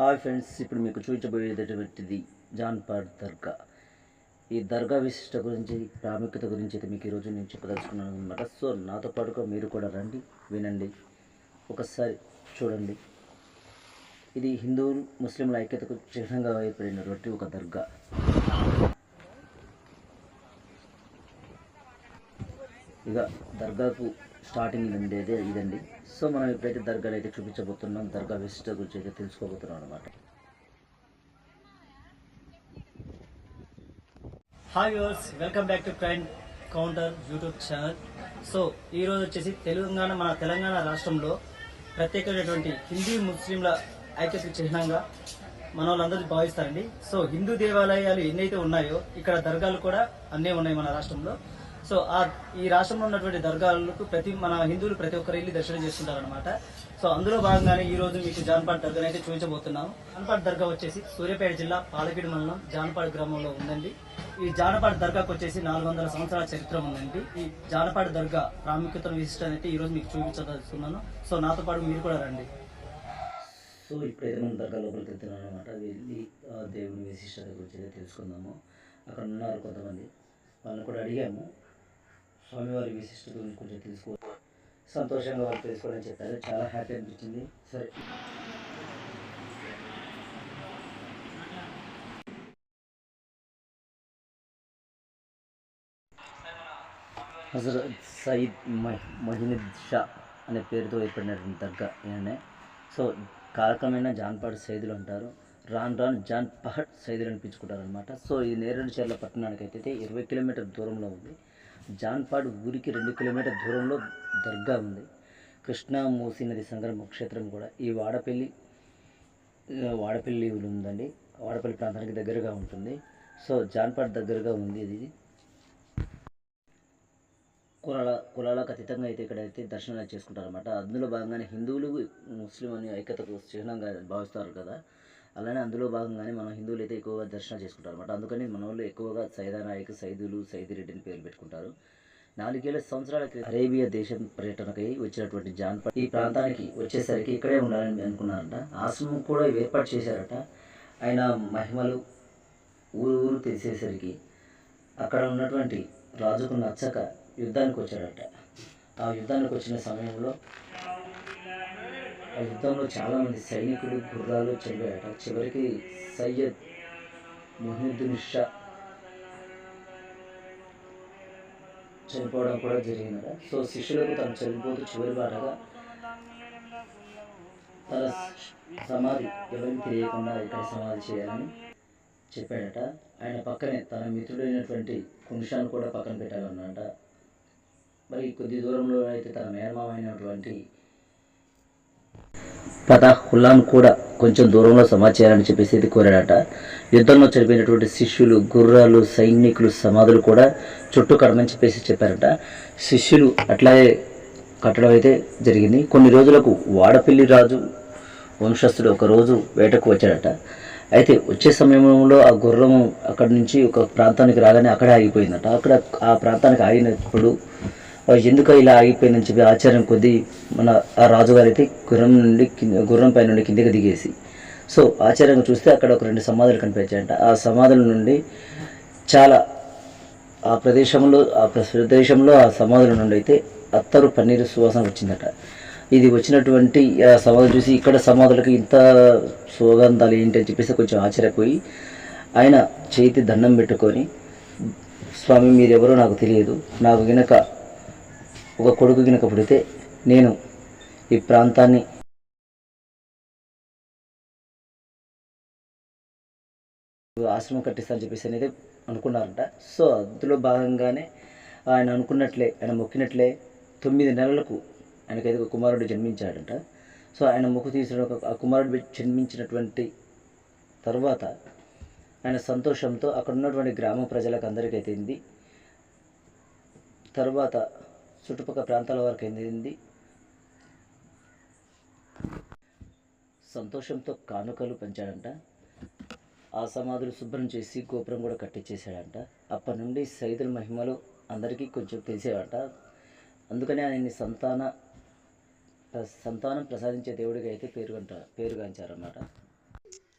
Hi friends ఇప్పుడు మీకు చూపించబోయేటటువంటిది జాన్పాడ్ దర్గా. ఈ దర్గా విశిష్ట గురించి ప్రాముఖ్యత గురించి అయితే మీకు ఈరోజు నేను చెప్పదలుచుకున్నాను అనమాట సో నాతో పాటుగా మీరు కూడా రండి వినండి ఒకసారి చూడండి. ఇది హిందువులు ముస్లింల ఐక్యతకు చిహ్నంగా ఏర్పడినటువంటి ఒక దర్గా. ఇక దర్గాకు స్టార్టింగ్ ఉండేదే ఇదండి. సో మనం ఎప్పుడైతే దర్గాలు అయితే చూపించబోతున్నాం దర్గా విశిష్ట గురించి అయితే తెలుసుకోబోతున్నాం అనమాట hi viewers welcome back to friend counter YouTube channel so ఈ రోజు వచ్చేసి తెలంగాణ మన తెలంగాణ రాష్ట్రంలో ప్రత్యేకమైనటువంటి హిందూ ముస్లింల ఐక్యతకు చిహ్నంగా మన వాళ్ళందరూ భావిస్తారండి. సో హిందూ దేవాలయాలు ఎన్నైతే ఉన్నాయో ఇక్కడ దర్గాలు కూడా అన్నీ ఉన్నాయి మన రాష్ట్రంలో. సో ఆ ఈ రాష్ట్రంలో ఉన్నటువంటి దర్గాలకు ప్రతి మన హిందువులు ప్రతి ఒక్కరు వెళ్ళి దర్శనం చేసుకుంటారనమాట సో అందులో భాగంగానే ఈ రోజు మీకు జాన్పాడ్ దర్గా అయితే చూపించబోతున్నాం. జాన్పాడ్ దర్గా వచ్చేసి సూర్యాపేట జిల్లా పాలకిడి మండలం జాన్పాడ్ గ్రామంలో ఉందండి. ఈ జానపాడ దర్గాకు వచ్చేసి నాలుగు వందల సంవత్సరాల చరిత్ర ఉందండి. ఈ జానపాడ దర్గా ప్రాముఖ్యతను విశిష్టం అయితే ఈ రోజు మీకు చూపించదలుచుకున్నాను. సో నాతో పాటు మీరు కూడా రండి. సో ఇప్పుడైతే మనం దర్గా లోపలికి వెళ్తున్నాం అనమాట వెళ్ళి దేవుని విశిష్టత గురించి తెలుసుకుందాము. అక్కడ ఉన్నారు కొంతమంది. వాళ్ళని కూడా అడిగాము. స్వామివారి విశిష్టత గురించి కొంచెం తెలుసుకో సంతోషంగా వాళ్ళు తెలుసుకోవడం చెప్పారు. చాలా హ్యాపీ అనిపించింది. సరే. హజరత్ సయీద్ మహ్ షా అనే పేరుతో ఏర్పడినటువంటి దర్గా ఈయననే సో కాలక్రమేణా జాన్పాడ్ సైదులు అంటారు. రాన్ రాన్ జాన్ పహడ్ సైదులు అనిపించుకుంటారు అనమాట సో ఈ నేరేడు చర్ల పట్టణానికి అయితే ఇరవై కిలోమీటర్ దూరంలో ఉంది. జాన్పాడ్ ఊరికి రెండు కిలోమీటర్ దూరంలో దర్గా ఉంది. కృష్ణా మూసీ నది సంగమ క్షేత్రం కూడా ఈ వాడపల్లి వాడపల్లి ఉందండి. వాడపల్లి ప్రాంతానికి దగ్గరగా ఉంటుంది. సో జాన్పాడ్ దగ్గరగా ఉంది ఇది. కులాల కులాలకు అతీతంగా అయితే ఇక్కడైతే దర్శనాలు చేసుకుంటారు అనమాట అందులో భాగంగానే హిందువులు ముస్లిం అని ఐక్యతకు చిహ్నంగా భావిస్తారు కదా. అలానే అందులో భాగంగానే మన హిందువులు అయితే ఎక్కువగా దర్శనం చేసుకుంటారు అనమాట అందుకని మన వాళ్ళు ఎక్కువగా సైదానాయక్ సైదులు సైదిరెడ్డిని పేరు పెట్టుకుంటారు. నాలుగేళ్ళ సంవత్సరాల అరేబియా దేశం పర్యటనకై వచ్చినటువంటి జాన్పట్ ఈ ప్రాంతానికి వచ్చేసరికి ఇక్కడే ఉండాలని అనుకున్నారంట. ఆశ్రమం కూడా ఏర్పాటు చేశారట. ఆయన మహిమలు ఊరు ఊరు తెలిసేసరికి అక్కడ ఉన్నటువంటి రాజుకు నచ్చక యుద్ధానికి వచ్చాడట. ఆ యుద్ధానికి వచ్చిన సమయంలో యుద్ధంలో చాలామంది సైనికులు గుర్రాలు చనిపోయాట చివరికి సయ్యద్ మొహిద్దీన్ షా చనిపోవడం కూడా జరిగిందట. సో శిష్యులకు తను చనిపోతూ చివరి బాటగా తన సమాధి ఎవరికి తెలియకుండా ఇక్కడ సమాధి చేయాలని చెప్పాడట. ఆయన పక్కనే తన మిత్రుడైనటువంటి కుంషాను కూడా పక్కన పెట్టాలన్నట మరి కొద్ది దూరంలో అయితే తన మేనమామ అయినటువంటి ఫతాహుల్లాను కూడా కొంచెం దూరంలో సమాచారాన్ని చెప్పేసి ఇది కోరాడట. యుద్ధంలో చనిపోయినటువంటి శిష్యులు గుర్రాలు సైనికులు సమాధులు కూడా చుట్టూ కడమని చెప్పేసి చెప్పారట. శిష్యులు అట్లాగే కట్టడం అయితే జరిగింది. కొన్ని రోజులకు వాడపల్లి రాజు వంశస్థుడు ఒక రోజు వేటకు వచ్చాడట. అయితే వచ్చే సమయంలో ఆ గుర్రం అక్కడి నుంచి ఒక ప్రాంతానికి రాగానే అక్కడే ఆగిపోయిందట. అక్కడ ఆ ప్రాంతానికి ఆగినప్పుడు ఎందుకు ఇలా ఆగిపోయిందని చెప్పి ఆచార్యం కొద్దీ మన ఆ రాజుగారు అయితే గుర్రం నుండి గుర్రం పై నుండి కిందకి దిగేసి. సో ఆచార్యంగా చూస్తే అక్కడ ఒక రెండు సమాధులు కనిపించాయంట. ఆ సమాధుల నుండి చాలా ఆ ప్రదేశంలో ఆ ప్రదేశంలో ఆ సమాధుల నుండి అయితే అత్తరు పన్నీరు సువాసన వచ్చిందట. ఇది వచ్చినటువంటి ఆ సమాధులు చూసి ఇక్కడ సమాధులకు ఇంత సుగంధాలు ఏంటి అని చెప్పేసి కొంచెం ఆశ్చర్యపోయి ఆయన చేతి దండం పెట్టుకొని స్వామి మీరెవరో నాకు తెలియదు. నాకు వెనక ఒక కొడుకు గినక పుడితే నేను ఈ ప్రాంతాన్ని ఆశ్రమం కట్టిస్తానని చెప్పేసి అనేది అనుకున్నారంట. సో అందులో భాగంగానే ఆయన అనుకున్నట్లే ఆయన మొక్కినట్లే తొమ్మిది నెలలకు ఆయనకైతే ఒక కుమారుడు జన్మించాడంట. సో ఆయన మొక్కు తీసిన ఒక ఆ కుమారుడు జన్మించినటువంటి తర్వాత ఆయన సంతోషంతో అక్కడ ఉన్నటువంటి గ్రామ ప్రజలకు అందరికైతే తర్వాత చుట్టుపక్కల ప్రాంతాల వరకు ఎందింది సంతోషంతో కానుకలు పెంచాడంట. ఆ సమాధులు శుభ్రం చేసి గోపురం కూడా కట్టించేశాడంట అప్పటి నుండి సైదుల మహిమలు అందరికీ కొంచెం తెలిసేవంట. అందుకనే ఆయన్ని సంతాన ప్ర- సంతానం ప్రసాదించే దేవుడిగా అయితే పేరుగంట పేరుగాంచారన్నమాట.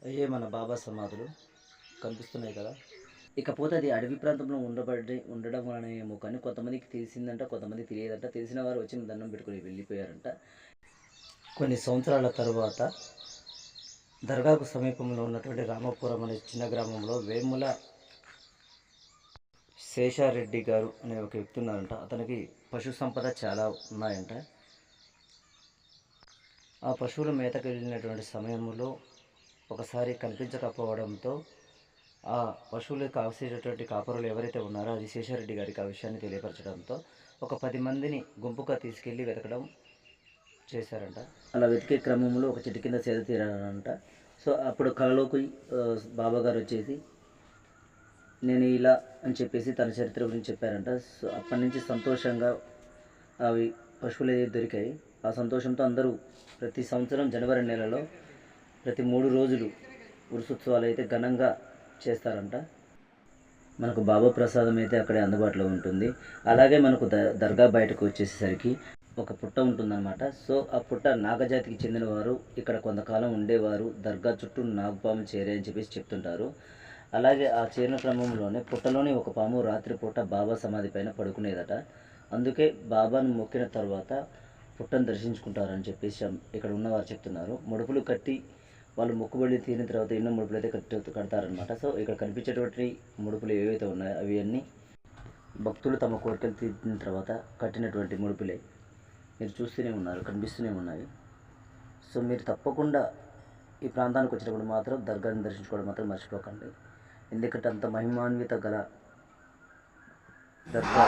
అయ్యే మన బాబా సమాధులు కనిపిస్తున్నాయి కదా. ఇకపోతే అది అడవి ప్రాంతంలో ఉండబడి ఉండడం వలనేమో కానీ కొంతమందికి తెలిసిందంట కొంతమందికి తెలియదంట. తెలిసిన వారు వచ్చిన దండం పెట్టుకుని వెళ్ళిపోయారంట. కొన్ని సంవత్సరాల తరువాత దర్గాకు సమీపంలో ఉన్నటువంటి రామపురం అనే చిన్న గ్రామంలో వేముల శేషారెడ్డి గారు అనే ఒక వ్యక్తి ఉన్నారంట. అతనికి పశు సంపద చాలా ఉన్నాయంట. ఆ పశువుల మేతకు వెళ్ళినటువంటి సమయంలో ఒకసారి కనిపించకపోవడంతో ఆ పశువులకు కావలసినటువంటి కాపరులు ఎవరైతే ఉన్నారో అది శేషారెడ్డి గారికి ఆ విషయాన్ని తెలియపరచడంతో ఒక పది మందిని గుంపుగా తీసుకెళ్ళి వెతకడం చేశారంట. అలా వెతికే క్రమంలో ఒక చెట్టు కింద సేద తీరారంట. సో అప్పుడు కళలోకి బాబాగారు బాబా గారు వచ్చేసి నేను ఇలా అని చెప్పేసి తన చరిత్ర గురించి చెప్పారంట. సో అప్పటి నుంచి సంతోషంగా అవి పశువులు ఏదైతే దొరికాయి. ఆ సంతోషంతో అందరూ ప్రతి సంవత్సరం జనవరి నెలలో ప్రతి మూడు రోజులు ఉరుసోత్సవాలు అయితే ఘనంగా చేస్తారంట. మనకు బాబా ప్రసాదం అయితే అక్కడే అందుబాటులో ఉంటుంది. అలాగే మనకు ద దర్గా బయటకు వచ్చేసరికి ఒక పుట్ట ఉంటుందన్నమాట. సో ఆ పుట్ట నాగజాతికి చెందిన వారు ఇక్కడ కొంతకాలం ఉండేవారు దర్గా చుట్టూ నాగపాము చేరే అని చెప్పేసి చెప్తుంటారు. అలాగే ఆ చేరిన క్రమంలోనే పుట్టలోని ఒక పాము రాత్రిపూట బాబా సమాధి పైన పడుకునేదట. అందుకే బాబాను మొక్కిన తర్వాత పుట్టను దర్శించుకుంటారని చెప్పేసి ఇక్కడ ఉన్నవారు చెప్తున్నారు. ముడుపులు కట్టి వాళ్ళు మొక్కుబడి తీరిన తర్వాత ఎన్నో ముడుపులు అయితే కట్టి కడతారనమాట సో ఇక్కడ కనిపించేటువంటి ముడుపులు ఏవైతే ఉన్నాయో అవి అన్నీ భక్తులు తమ కోరికలు తీర్చిన తర్వాత కట్టినటువంటి ముడుపులే. మీరు చూస్తూనే ఉన్నారు కనిపిస్తూనే ఉన్నాయి. సో మీరు తప్పకుండా ఈ ప్రాంతానికి వచ్చినప్పుడు మాత్రం దర్గాని దర్శించుకోవడం మాత్రం మర్చిపోకండి. ఎందుకంటే అంత మహిమాన్విత గల దర్గా.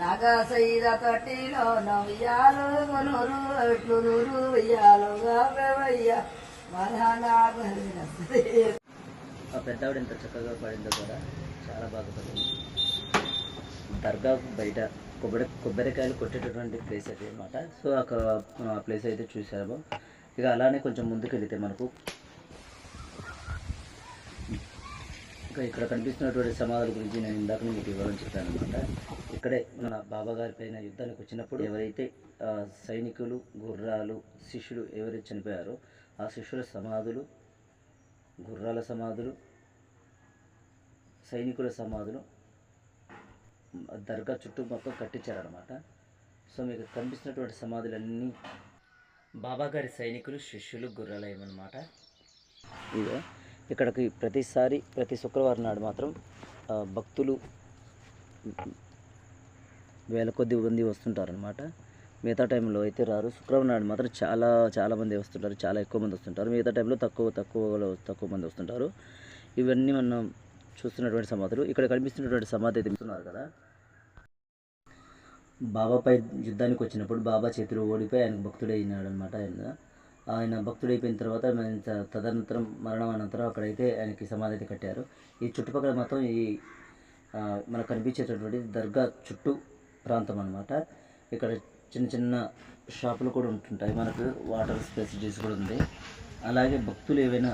నాగ సైద తొట్టిలో నవ్యాలు కొనురు ఎట్లు నూరు ఉయ్యాలు గావయ్య మరనాగు ఆ పెద్ద ఆవిడ ఎంత చక్కగా పడిందో కూడా చాలా బాగా పడింది. దర్గా బయట కొబ్బరి కొబ్బరికాయలు కొట్టేటటువంటి ప్లేస్ అది అనమాట సో అక్కడ మనం ఆ ప్లేస్ అయితే చూసాము ఇక అలానే కొంచెం ముందుకు వెళితే మనకు ఇంకా ఇక్కడ కనిపిస్తున్నటువంటి సమాధుల గురించి నేను ఇందాక మీకు వివరం చెప్పాను అనమాట ఇక్కడే మన బాబాగారి పైన యుద్ధానికి వచ్చినప్పుడు ఎవరైతే సైనికులు గుర్రాలు శిష్యులు ఎవరైతే చనిపోయారో ఆ శిష్యుల సమాధులు గుర్రాల సమాధులు సైనికుల సమాధులు దర్గా చుట్టూ మొత్తం కట్టించారనమాట సో మీకు కనిపిస్తున్నటువంటి సమాధులన్నీ బాబా గారి సైనికులు శిష్యులు గుర్రాలయం అనమాట ఇదే ఇక్కడికి ప్రతిసారి ప్రతి శుక్రవారం నాడు మాత్రం భక్తులు వేల కొద్ది మంది వస్తుంటారనమాట మిగతా టైంలో అయితే రారు. శుక్రవారం నాడు మాత్రం చాలా చాలా మంది వస్తుంటారు. చాలా ఎక్కువ మంది వస్తుంటారు. మిగతా టైంలో తక్కువ తక్కువ తక్కువ మంది వస్తుంటారు. ఇవన్నీ మనం చూస్తున్నటువంటి సమాధులు. ఇక్కడ కనిపిస్తున్నటువంటి సమాధి అయితే కదా. బాబాపై యుద్ధానికి వచ్చినప్పుడు బాబా చేతిలో ఓడిపోయి ఆయన భక్తుడైనాడు అనమాట ఆయన. ఆయన భక్తుడైపోయిన తర్వాత తదనంతరం మరణం అనంతరం అక్కడైతే ఆయనకి సమాధి అయితే కట్టారు. ఈ చుట్టుపక్కల మొత్తం ఈ మనకు కనిపించేటటువంటి దర్గా చుట్టూ ప్రాంతం అనమాట ఇక్కడ చిన్న చిన్న షాపులు కూడా ఉంటుంటాయి. మనకు వాటర్ ఫెసిలిటీస్ కూడా ఉంది. అలాగే భక్తులు ఏవైనా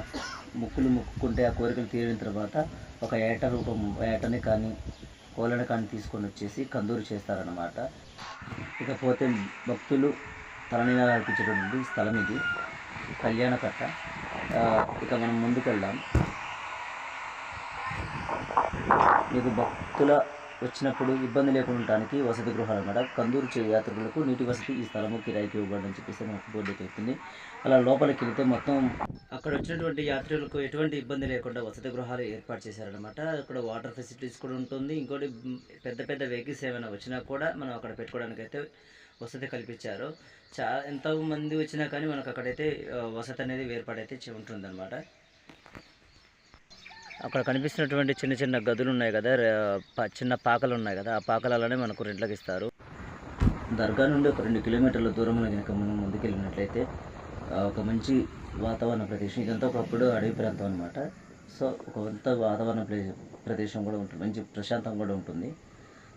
మొక్కులు మొక్కుకుంటే ఆ కోరికలు తీరిన తర్వాత ఒక ఏట రూపం ఏటని కానీ కోళ్ళని కానీ తీసుకొని వచ్చేసి కందూరు చేస్తారనమాట ఇకపోతే భక్తులు తలనీలాలు అర్పించేటటువంటి స్థలం ఇది. కళ్యాణకట్ట ఇక మనం ముందుకెళ్దాం. మీకు భక్తుల వచ్చినప్పుడు ఇబ్బంది లేకుండా ఉండడానికి వసతి గృహాలు అన్నమాట కందూరు చే యాత్రికులకు నీటి వసతి ఈ స్థలము కిరాయికి ఇవ్వబడని చెప్పేసి మనకు బోర్డు అయితే అవుతుంది అలా లోపలికి వెళితే మొత్తం అక్కడ వచ్చినటువంటి యాత్రికులకు ఎటువంటి ఇబ్బంది లేకుండా వసతి గృహాలు ఏర్పాటు చేశారనమాట అక్కడ వాటర్ ఫెసిలిటీస్ కూడా ఉంటుంది. ఇంకోటి పెద్ద పెద్ద వెహికల్స్ ఏమైనా వచ్చినా కూడా మనం అక్కడ పెట్టుకోవడానికి అయితే వసతి కల్పించారు. చా ఎంతో మంది వచ్చినా కానీ మనకు అక్కడైతే వసతి అనేది ఏర్పాటైతే ఉంటుంది అనమాట అక్కడ కనిపిస్తున్నటువంటి చిన్న చిన్న గదులు ఉన్నాయి కదా చిన్న పాకలు ఉన్నాయి కదా ఆ పాకలలోనే మనకు రెంట్లకు ఇస్తారు దర్గా నుండి ఒక రెండు కిలోమీటర్ల దూరంలో కనుక మనం ముందుకెళ్ళినట్లయితే ఒక మంచి వాతావరణ ప్రదేశం. ఇదంతా ఒకప్పుడు అడవి ప్రాంతం అనమాట సో ఒక కొంత వాతావరణ ప్రదేశం కూడా ఉంటుంది. మంచి ప్రశాంతం కూడా ఉంటుంది.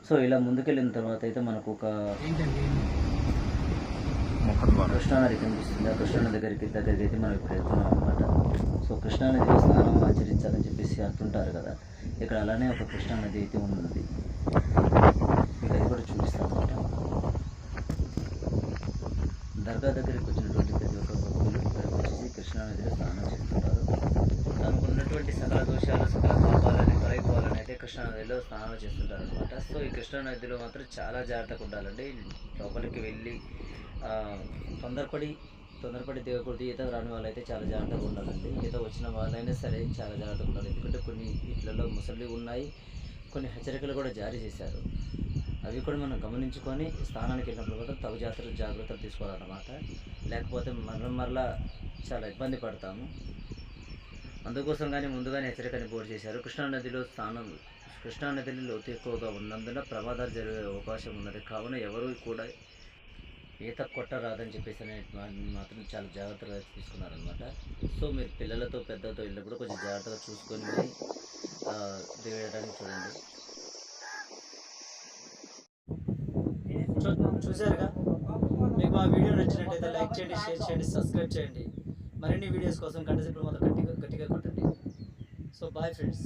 సో ఇలా ముందుకెళ్ళిన తర్వాత అయితే మనకు ఒక కృష్ణానది కనిపిస్తుంది. ఆ కృష్ణానది దగ్గరికి దగ్గరికి అయితే మనం ఇప్పుడు వెళ్తున్నాం అనమాట సో కృష్ణానదిలో స్నానం ఆచరించాలని చెప్పేసి అంటుంటారు కదా. ఇక్కడ అలానే ఒక కృష్ణానది అయితే ఉన్నది. మీకు అది కూడా చూపిస్తాను దర్గా దగ్గరికి వచ్చినటువంటి ప్రతి ఒక్క భక్తులు ఇక్కడికి వచ్చేసి కృష్ణానదిలో స్నానం చేస్తుంటారు. తమకు ఉన్నటువంటి సకల దోషాలు సకల పాపాలని తొలగిపోవాలని అయితే కృష్ణా నదిలో స్నానం చేస్తుంటారు అనమాట సో ఈ కృష్ణా నదిలో మాత్రం చాలా జాగ్రత్తగా ఉండాలండి. లోపలికి వెళ్ళి తొందరపడి తొందరపడి దిగకూడదు ఈత రాని వాళ్ళైతే చాలా జాగ్రత్తగా ఉండాలండి. ఈత వచ్చిన వాళ్ళైనా సరే చాలా జాగ్రత్తగా ఉండాలి. ఎందుకంటే కొన్ని వీటిలలో ముసలి ఉన్నాయి కొన్ని హెచ్చరికలు కూడా జారీ చేశారు. అవి కూడా మనం గమనించుకొని స్నానానికి వెళ్ళినప్పుడు కూడా తగు జాగ్రత్తలు జాగ్రత్తలు తీసుకోవాలన్నమాట. లేకపోతే మరల మరలా చాలా ఇబ్బంది పడతాము. అందుకోసం కానీ ముందుగానే హెచ్చరికని బోర్డు చేశారు. కృష్ణా నదిలో స్నానం కృష్ణా నదిలో లోతు ఎక్కువగా ఉన్నందున ప్రమాదాలు జరిగే అవకాశం ఉన్నది. కావున ఎవరు కూడా ఈత కొట్టరాదని చెప్పేసి అనే మాత్రం చాలా జాగ్రత్తగా తీసుకున్నారనమాట సో మీరు పిల్లలతో పెద్దలతో వెళ్ళినప్పుడు కొంచెం జాగ్రత్తగా చూసుకొని దిగడానికి చూడండి. చూసారుగా చూశారుగా? మీకు మా వీడియో నచ్చినట్టయితే లైక్ చేయండి షేర్ చేయండి సబ్స్క్రైబ్ చేయండి. మరిన్ని వీడియోస్ కోసం గంట సేపు మాత్రం గట్టిగా గట్టిగా కొట్టండి. So bye friends